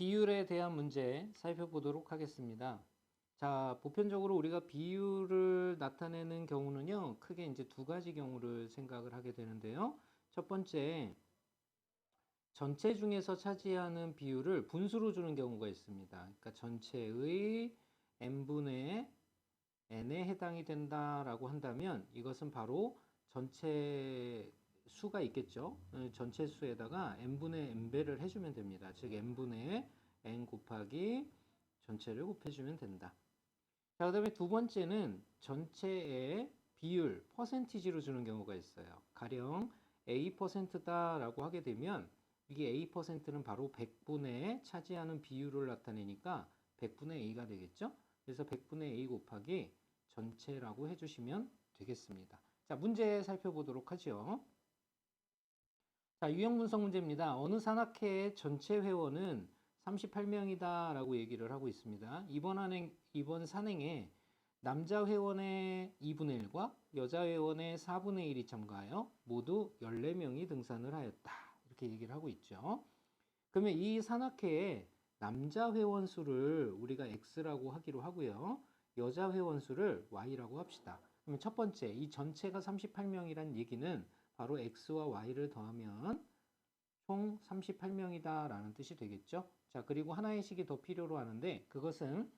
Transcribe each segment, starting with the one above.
비율에 대한 문제 살펴보도록 하겠습니다. 자, 보편적으로 우리가 비율을 나타내는 경우는요, 크게 이제 두 가지 경우를 생각을 하게 되는데요. 첫 번째, 전체 중에서 차지하는 비율을 분수로 주는 경우가 있습니다. 그러니까 전체의 n분의 n에 해당이 된다라고 한다면 이것은 바로 전체 수가 있겠죠. 어, 전체 수에다가 n분의 n배를 해주면 됩니다. 즉 n분의 n 곱하기 전체를 곱해주면 된다. 자, 그 다음에 두 번째는 전체의 비율, 퍼센티지로 주는 경우가 있어요. 가령 A%다라고 하게 되면 이게 A%는 바로 100분의 차지하는 비율을 나타내니까 100분의 A가 되겠죠? 그래서 100분의 A 곱하기 전체라고 해주시면 되겠습니다. 자, 문제 살펴보도록 하죠. 자, 유형 분석 문제입니다. 어느 산악회의 전체 회원은 38명이다 라고 얘기를 하고 있습니다. 이번 한행, 이번 산행에 남자 회원의 2분의 1과 여자 회원의 4분의 1이 참가하여 모두 14명이 등산을 하였다. 이렇게 얘기를 하고 있죠. 그러면 이 산악회의 남자 회원 수를 우리가 X라고 하기로 하고요. 여자 회원 수를 Y라고 합시다. 그러면 첫 번째, 이 전체가 38명이란 얘기는 바로 X와 Y를 더하면 총 38명이다 라는 뜻이 되겠죠. 자, 그리고 하나의 식이 더 필요로 하는데 그것은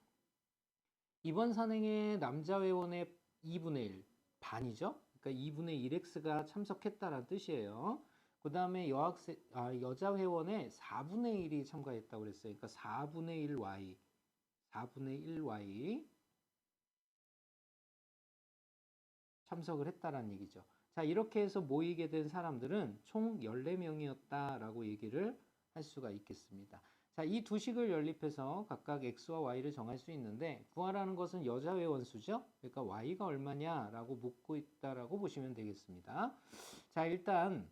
이번 산행의 남자 회원의 2분의 1, 반이죠. 그러니까 2분의 1x가 참석했다라는 뜻이에요. 그 다음에 여학생, 아, 여자 회원의 4분의 1이 참가했다고 그랬어요. 그러니까 4분의 1y, 4분의 1y 참석을 했다라는 얘기죠. 자, 이렇게 해서 모이게 된 사람들은 총 14명이었다라고 얘기를 할 수가 있겠습니다. 자, 이 두 식을 연립해서 각각 x와 y를 정할 수 있는데 구하라는 것은 여자 회원 수죠. 그러니까 y가 얼마냐라고 묻고 있다라고 보시면 되겠습니다. 자, 일단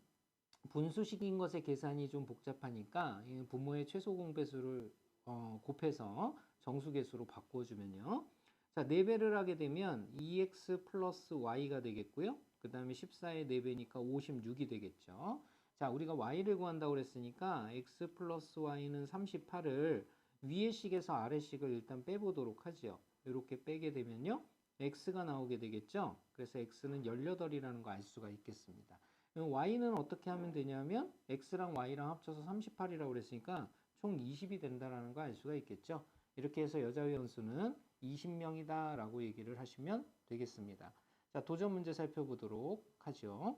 분수식인 것의 계산이 좀 복잡하니까 분모의 최소 공배수를 어, 곱해서 정수계수로 바꿔주면요. 자, 4배를 하게 되면 2x 플러스 y가 되겠고요. 그 다음에 14의 4배니까 56이 되겠죠. 자, 우리가 y를 구한다고 그랬으니까 x 플러스 y는 38을 위의 식에서 아래 식을 일단 빼보도록 하죠. 이렇게 빼게 되면요. x가 나오게 되겠죠. 그래서 x는 18이라는 거 알 수가 있겠습니다. y는 어떻게 하면 되냐면 x랑 y랑 합쳐서 38이라고 그랬으니까 총 20이 된다는 거 알 수가 있겠죠. 이렇게 해서 여자 회원 수는 20명이다 라고 얘기를 하시면 되겠습니다. 자, 도전 문제 살펴보도록 하죠.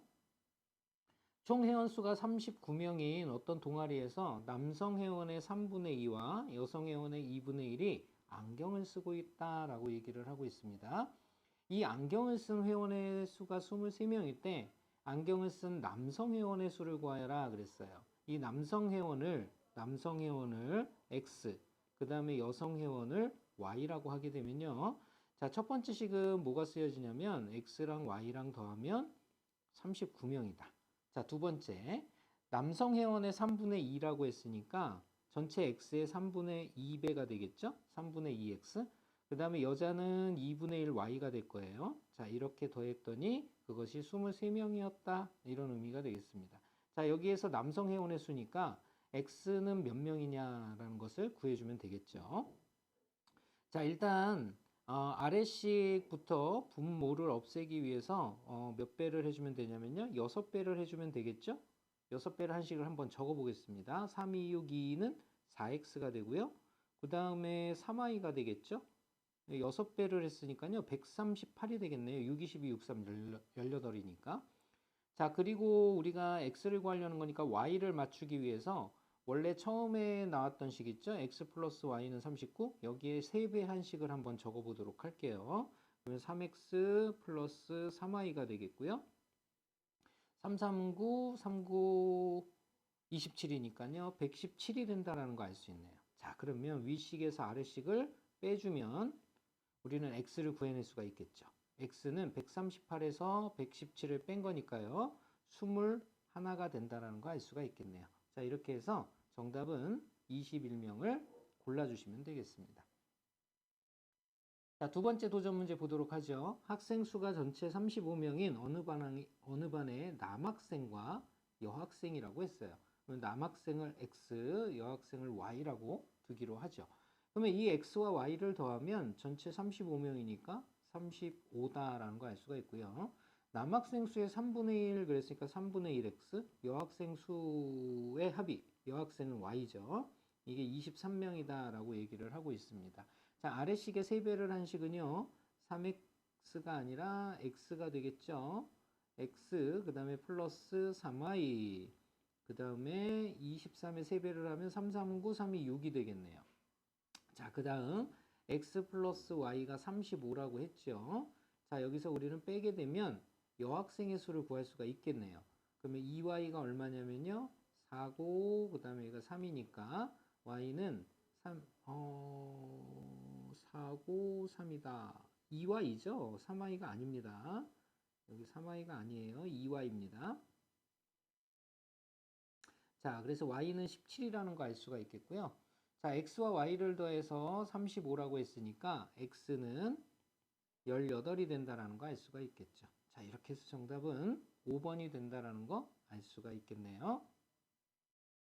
총 회원 수가 39명인 어떤 동아리에서 남성 회원의 3분의 2와 여성 회원의 2분의 1이 안경을 쓰고 있다라고 얘기를 하고 있습니다. 이 안경을 쓴 회원의 수가 23명일 때 안경을 쓴 남성 회원의 수를 구하라 그랬어요. 이 남성 회원을 남성 회원을 x 그 다음에 여성 회원을 y라고 하게 되면요. 자, 첫 번째 식은 뭐가 쓰여지냐면 x랑 y랑 더하면 39명이다. 자, 두 번째. 남성 회원의 3분의 2라고 했으니까 전체 x의 3분의 2배가 되겠죠? 3분의 2x. 그 다음에 여자는 2분의 1y가 될 거예요. 자, 이렇게 더했더니 그것이 23명이었다. 이런 의미가 되겠습니다. 자, 여기에서 남성 회원의 수니까 x는 몇 명이냐라는 것을 구해주면 되겠죠. 자, 일단 어, 아래식부터 분모를 없애기 위해서 어, 몇 배를 해주면 되냐면요. 6배를 해주면 되겠죠. 6배를 한 식을 한번 적어 보겠습니다. 3, 2, 6, 2는 4x가 되고요. 그 다음에 3i가 되겠죠. 6배를 했으니까요. 138이 되겠네요. 6, 22, 63, 18이니까. 자, 그리고 우리가 x를 구하려는 거니까 y를 맞추기 위해서 원래 처음에 나왔던 식 있죠? x 플러스 y는 39 여기에 3배 한식을 한번 적어보도록 할게요. 그러면 3x 플러스 3y가 되겠고요. 339, 39, 27이니까요. 117이 된다는 거 알 수 있네요. 자 그러면 위식에서 아래식을 빼주면 우리는 x를 구해낼 수가 있겠죠. x는 138에서 117을 뺀 거니까요. 21가 된다는 거 알 수가 있겠네요. 자, 이렇게 해서 정답은 21명을 골라주시면 되겠습니다. 자, 두 번째 도전 문제 보도록 하죠. 학생 수가 전체 35명인 어느 반의, 어느 반의 남학생과 여학생이라고 했어요. 남학생을 x, 여학생을 y라고 두기로 하죠. 그러면 이 x와 y를 더하면 전체 35명이니까 35다라는 거 알 수가 있고요. 남학생 수의 3분의 1 그랬으니까 3분의 1x, 여학생 수의 합이 여학생은 y죠. 이게 23명이다 라고 얘기를 하고 있습니다. 자, 아래식의 세배를 한 식은요. 3x가 아니라 x가 되겠죠. x 그 다음에 플러스 3y 그 다음에 23의 세배를 하면 3, 3, 9, 3이 6이 되겠네요. 자, 그 다음 x 플러스 y가 35라고 했죠. 자, 여기서 우리는 빼게 되면 여학생의 수를 구할 수가 있겠네요. 그러면 2y가 얼마냐면요. 4고 그 다음에 얘가 3이니까 y는 3 어, 4고 3이다. 2y죠. 3y가 아닙니다. 여기 3y가 아니에요. 2y입니다. 자, 그래서 y는 17이라는 거 알 수가 있겠고요. 자, x와 y를 더해서 35라고 했으니까 x는 18이 된다라는 거 알 수가 있겠죠. 자, 이렇게 해서 정답은 5번이 된다라는 거 알 수가 있겠네요.